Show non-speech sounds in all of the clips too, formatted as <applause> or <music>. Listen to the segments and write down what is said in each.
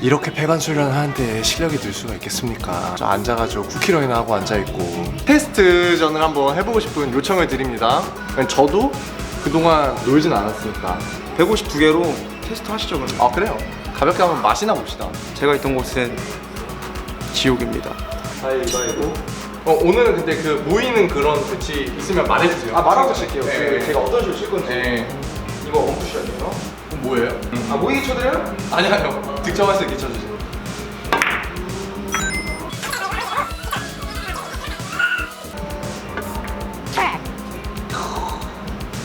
이렇게 배관 수련을 하는데 실력이 늘 수가 있겠습니까? 저 앉아가지고 쿠키러이나 하고 앉아있고 테스트전을 한번 해보고 싶은 요청을 드립니다. 저도 그동안 놀진 않았으니까. 152개로 테스트 하시죠 그러면. 아 그래요? 가볍게 한번 맛이나 봅시다. 제가 있던 곳은 지옥입니다. 가위바위보 어, 오늘은 근데 그 모이는 그런 배치 있으면 말해주세요. 아 말하고 칠게요. 네. 그 제가 어떤 식으로 칠 건지. 네. 이거 원푸시였네요. 그럼 뭐예요? 아 모이기 쳐드려요? 아니 아니요 득점할 수 있게 쳐주세요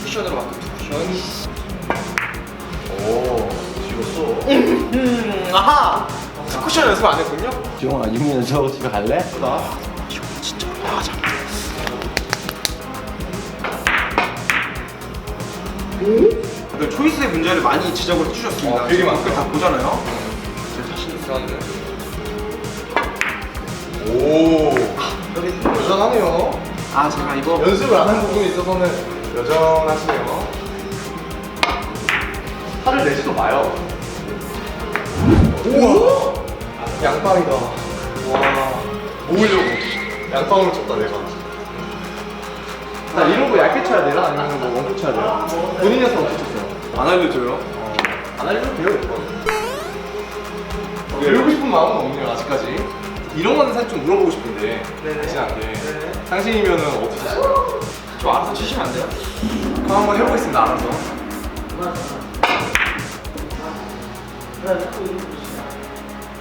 쿠션으로 바꾼 쿠션 오 지웠어 음, 아하 쿠션 연습 안 했군요? 지용아 유민아 저 집에 갈래? 그 초이스의 문제를 많이 지적을 해주셨습니다. 어, 되게 많아요. 그걸 다 보잖아요. 제 자신 있었는데 오. 여전하네요. 아 제가 이거 연습을 안 한 부분에 있어서는 여전하시네요. 화를 내지도 마요. 우와. 양빵이다. 와. 모으려고. 양빵으로 쳤다 내가. 나 이런 거 얇게 쳐야 돼요? 아니면 뭐 원고 쳐야 돼요? 본인이어서 어떻게 쳤어요? 안 알려줘요? 안 알려도 돼요 이거. 배우고 싶은 마음은 없네요 아직까지. 이런 거는 사실 좀 물어보고 싶은데 네네. 네네. 당신이면은 어떻게 쳤어요? 저 알아서 치시면 안 돼요? 그럼 한번 해보겠습니다 알아서.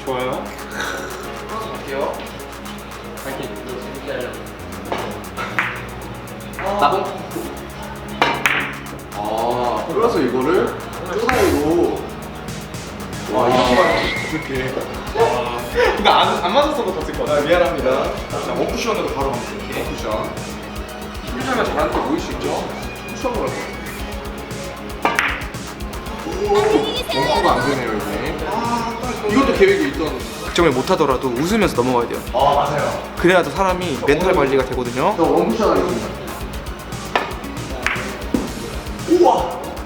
좋아요. 갈게요. 파이팅. 나봉 아 그래서 이거를 쪼다리로. 와 이렇게만 이렇게. 근데 안, 안 맞았어도 더쓸것 같아 미안합니다. 자 원쿠션으로 바로 가면 이렇게 쿠션 힘들면 잘하는 게 보일 수 있죠? 쿠션으로 할 거야 원코가 안 되네요 이게. 이것도 계획이 있던. 득점을 못하더라도 웃으면서 넘어가야 돼요. 아 맞아요. 그래야 더 사람이 멘탈 관리가 되거든요. 저 원쿠션 하겠습니다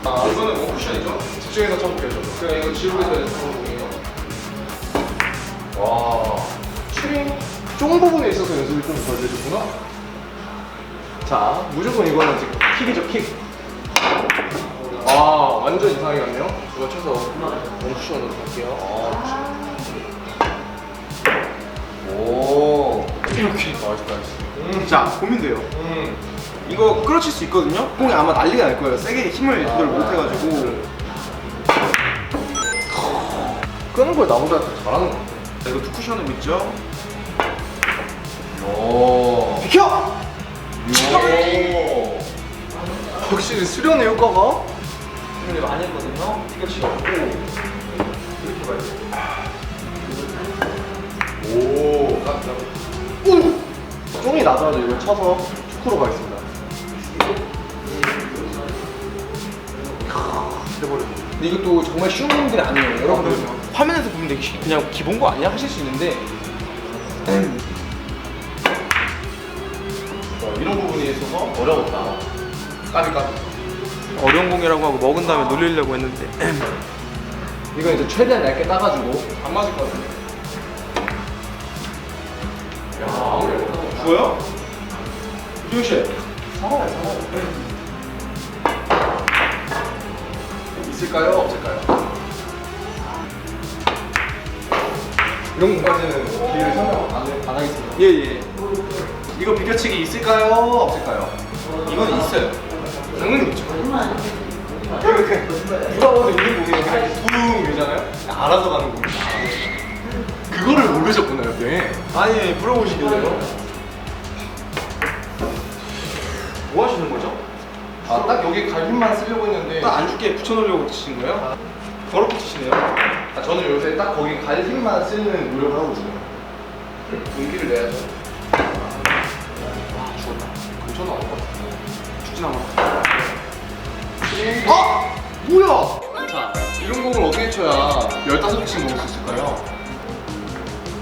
아 이거는 원쿠션이죠? 집중해서 쳐볼게요 그냥 이거 지우개에서 쳐볼게요. 와 추링 쫑 부분에 있어서 연습이 좀 덜 되셨구나? 자 무조건 이거는 지금 킥이죠 킥 아 완전 이상하게 갔네요. 이거 쳐서 원쿠션으로 갈게요. 아, 오. 이렇게. 나이스 나이스 자 고민돼요. 음. 이거 끌어칠 수 있거든요? 공이 아마 난리가 날 거예요 세게 힘을 조절 못 해가지고 끄는 걸 나보다 더 잘하는 것 같아 자, 이거 투쿠션으로 있죠? 오. 비켜! 오. 확실히 수련의 효과가 근데 많이 했거든요? 이거 치고 이렇게 봐야 돼 오. 우. 쫑이 나더라도 이걸 쳐서 축구로 가겠습니다. 근데 이것도 정말 쉬운 분들이 아니에요 여러분들 그럼요. 화면에서 보면 되게 쉬- 그냥 기본 거 아니야? 하실 수 있는데 어, 이런 부분에 있어서 어려웠다. 까비 까비. 어려운 공이라고 하고 먹은 다음에 놀리려고 했는데 <clears throat> 이거 이제 최대한 얇게 따가지고 안 맞을 것 같은데. 야, 죽어요? 이용 씨 살아요, 살아요. 있을까요? 없을까요? 이런 것까지는 기회를 설명 안, 하겠습니다. 예 예 이거 비켜치기 있을까요? 없을까요? 이건 있어요 당연히 있죠. 이렇게 누가 봐도 있는 공이 그냥 붕 이러잖아요? 알아서 가는 공이. 그거를 모르셨구나, 옆에. 아니 물어보시길래요 뭐 하시는 거죠? 아, 딱 여기 갈비만 쓰려고 했는데. 딱 안 죽게 붙여놓으려고 치신 거예요? 더럽게 치시네요 아, 저는 요새 딱 거기 갈 힘만 쓰는 노력을 하고 있어요. 용기를 내야죠. 아 죽었다 근처는 아닐 것 같아요. 죽진 않아 아! 뭐야! 자, 이런 공을 어떻게 쳐야 15개씩 먹을 수 있을까요?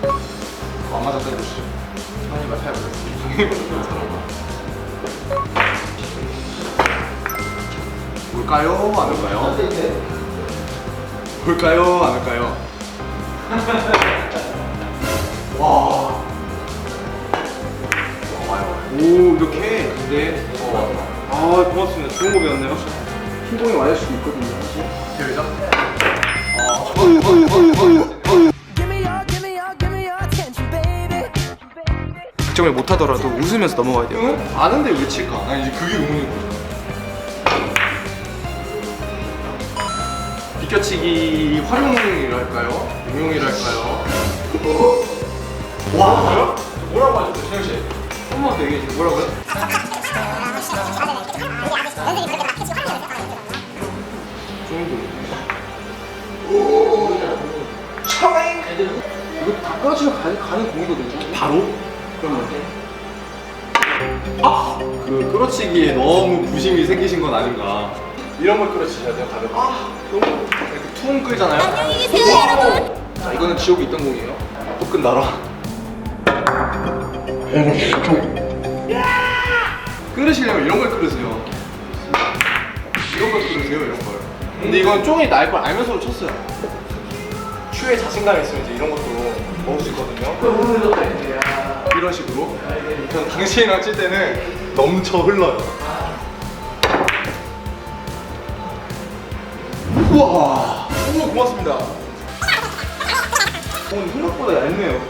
어, 안 맞았다 해보시죠. 한이만 타야겠어요. 올까요? 안 올까요? 올까요? 안 올까요? 와. 오 이렇게 네. 아 고맙습니다. 좋은 거 배웠네요. 흰공이 맞을 수도 있거든요. 사실. 대회장? Give me your, give me your, give me your attention, baby. 득점을 못하더라도 웃으면서 넘어가야 돼요. 응? 아는데 왜 칠까? 난 이제 그게 의문인 거죠. 비껴치기 활용이랄까요? 응용이랄까요? 와, 뭐요? 뭐라고 하셨죠, 신영 씨? 한 번 더 얘기해 주세요. 뭐라고요? 이거 다 끊어지면 가는, 가는 공이거든요. 바로? 그러면 아! 그 끌어치기에 너무 부심이 생기신 건 아닌가. 이런 걸 끌어치셔야 돼요, 너무 이렇게 퉁 끌잖아요. 안녕히 계세요, 여러분. 자 이거는 지옥에 있던 공이에요. 또 끝나라. 끊으시려면 이런 걸 끊으세요. 이런 걸 끌으세요, 이런 걸. 근데 이건 쫑이 날 걸 알면서도 쳤어요. 큐에 자신감이 있으면 이제 이런 것도 먹을 수 있거든요. 이런 식으로. 전 당신이랑 칠 때는 넘쳐 흘러요. 우와. 오 고맙습니다. 오 생각보다 얇네요.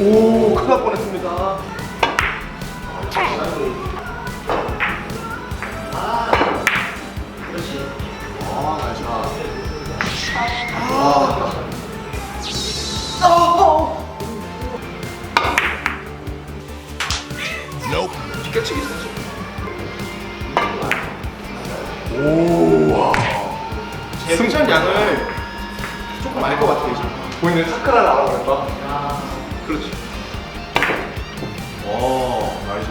오 큰일 날 뻔했습니다. 아, 나이스. 비껴치기 선수. 제 승천 양을 조금 알 것 같아요 지금. 본인은 타크라를 알아보겠다. 그렇죠. 오, 나이스.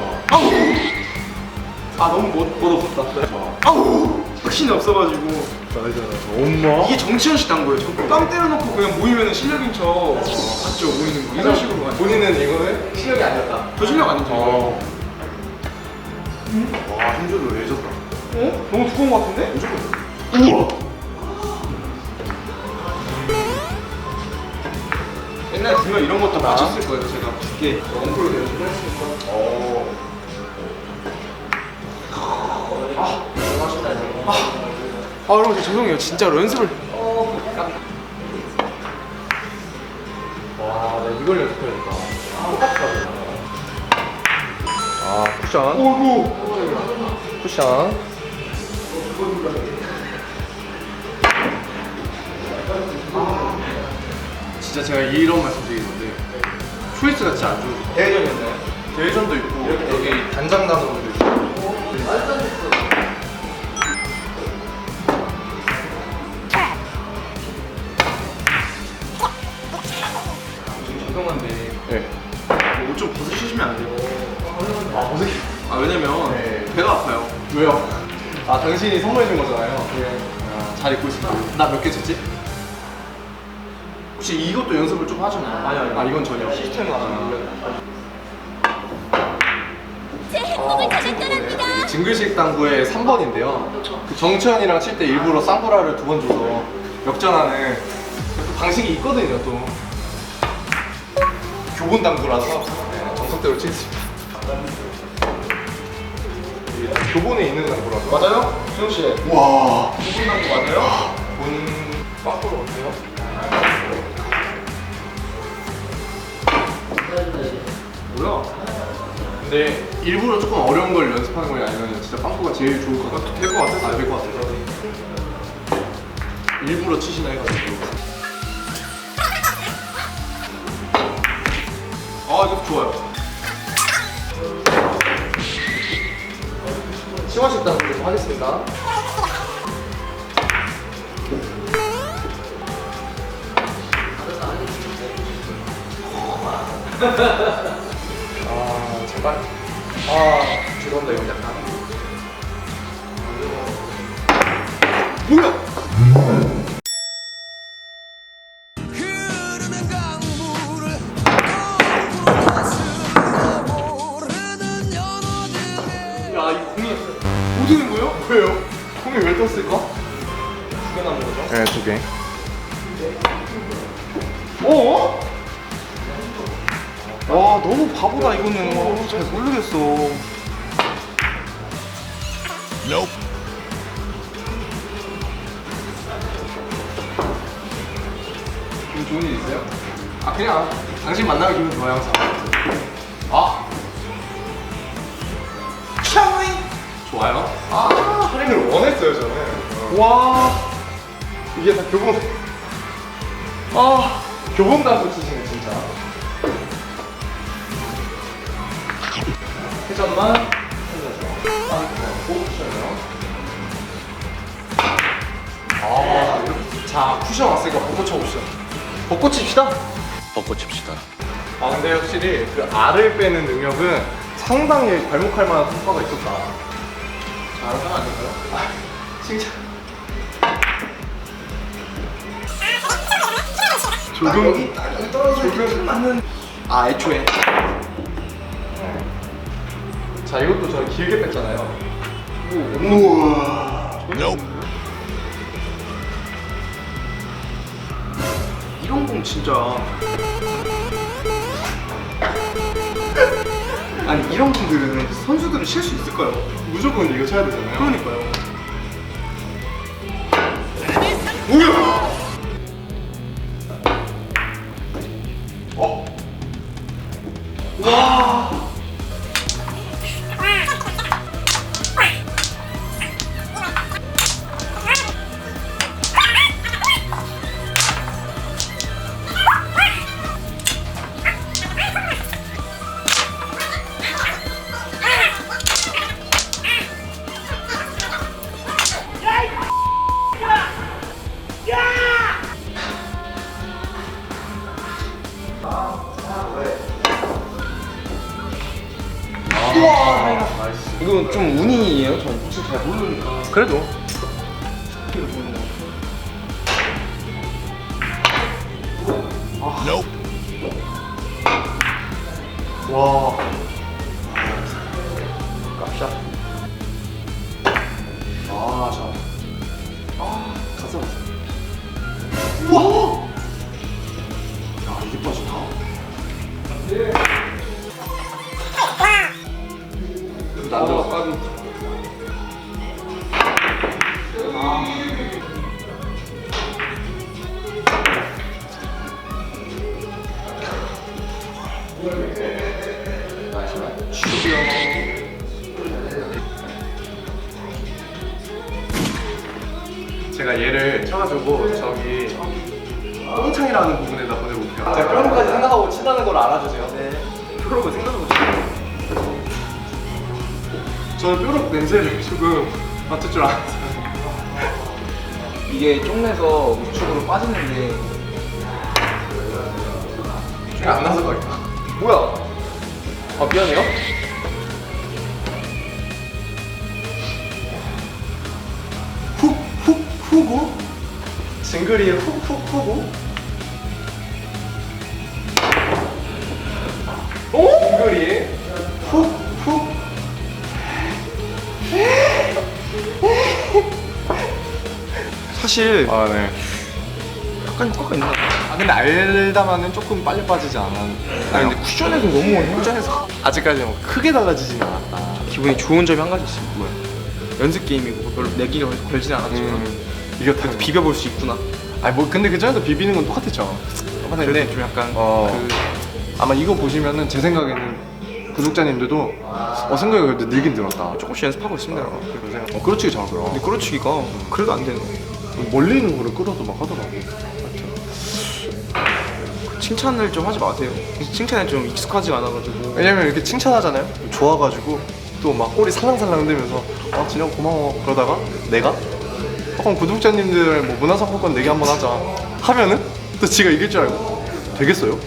아 너무 못, 못 없었다. 아우 확신이 없어가지고 나이스. 엄마. 이게 정치현식 단 거예요. 저땀 때려놓고 그냥 모이면 실력인 척 맞죠 모이는 거 이런 식으로 가죠. 본인은 이거는 실력이 아니었다. 저 실력 아니죠? 어. 와, 힘줄로 내줬다. 어? 너무 두꺼운 것 같은데? 우와. 옛날에 분명 이런 것도 맞췄을 거예요. 제가 두께 엉클로 내주고 했으니까. 오. 아 여러분 저 죄송해요. 진짜로 연습을 와, 나 이걸 연습해야겠다. 아, 쿠션. 오이고 쿠션. 진짜 제가 이런 말씀 드리는데 초이스가 진짜 안 좋은 대회전이었나요? 대회전도 있고 여기 단장 단원 당신이 선물해 준 거잖아요. 아, 잘 입고 있습니다. 나 몇개 쳤지? 혹시 이것도 연습을 좀 하셨나요? 아니, 아니. 아, 이건 전혀. 시스템을 아직 아. 몰라요. 네, 징글식 당구의 3번인데요. 그 정치현이랑 칠 때 일부러 쌍브라를 두 번 줘서 역전하는 그 방식이 있거든요, 또. 교본 당구라서 네, 정석대로 치겠습니다. 교본에 있는 당구라서. 맞아요? 수영 씨. 와. 두분 당구 맞아요? 본 빠꾸로 어때요? 뭐야? 근데 일부러 조금 어려운 걸 연습하는 거예요? 아니면 진짜 빵꾸가 제일 좋을 것 같아요? 될것 같았어요. 아, 될것 같아요. 일부러 치시나 해가지고. 아 이거 좋아요. 당구 좀 하겠습니다. 아, 제발. 아, 죄송합니다. 이거 약간. 뭐야? 연어들의 야 이거 공이 어떻게 된 거예요? 왜요? 공이 왜 떴을까? 죽여남은 거죠? 네, 두 개. 어? 와 너무 바보다 이거는 어, 잘 모르겠어 기분 좋은 일 있어요? 아 그냥 당신 만나면 기분 좋아요 항상. 와 이게 다 교본. 아 교본 단수 치시네 진짜. 회전만 해줘서. 아, 쿠션이요. 아, 이렇게. 자 쿠션 왔으니까 벚꽃 쳐봅시다. 벚꽃 칩시다. 벚꽃 칩시다. 아 근데 확실히 그 알을 빼는 능력은 상당히 발목할 만한 성과가 있었다. 잘 하면 안 될까요? 아, 칭찬. 조금 조금 맞는. 아 애초에 자 이것도 저 길게 뺐잖아요. 이런 공 진짜 아니 이런 공들은 선수들은 칠수 있을까요? 무조건 이거 쳐야 되잖아요. 그러니까요 뭐야? 와. 조금 맡을 줄 알았어요. 이게 쪽내서 우측으로 빠지는데 중에 안 나서 그렇다. 뭐야? 아 미안해요. 훅 훅 후고 징그리에 훅훅 후고. 오? 징그리에 사실 아 네. 약간 효과가 있나? 아 근데 알다마는 조금 빨리 빠지지 않았. 아니 근데 쿠션에서 너무 쿠션에서 아직까지 뭐 크게 달라지진 않았다. 기분이 좋은 점이 한 가지 있어요 뭐야? 연습 게임이고 별로 내기가 걸지는 않았지만 음, 이겼다. 비벼볼 수 있구나 아니 뭐 근데 그 전에도 비비는 건 똑같았죠. 그래도 좀 약간 어. 그 아마 이거 보시면은 제 생각에는 구독자님들도 어 생각이 그래도 늘긴 늘었다. 조금씩 연습하고 있습니다 그리고 생각. 어 그렇지 잘하더라. 근데 끌어치기가 그래도 안 되네 멀리 있는 거를 끌어도 막 하더라고. 칭찬을 좀 하지 마세요. 칭찬에 좀 익숙하지가 않아가지고. 왜냐면 이렇게 칭찬하잖아요. 좋아가지고 또 막 꼬리 살랑살랑 흔들면서 아 진영 고마워. 그러다가 내가 어, 그럼 구독자님들 뭐 문화상품권 내기 한번 하자. 하면은 또 지가 이길 줄 알고. 되겠어요?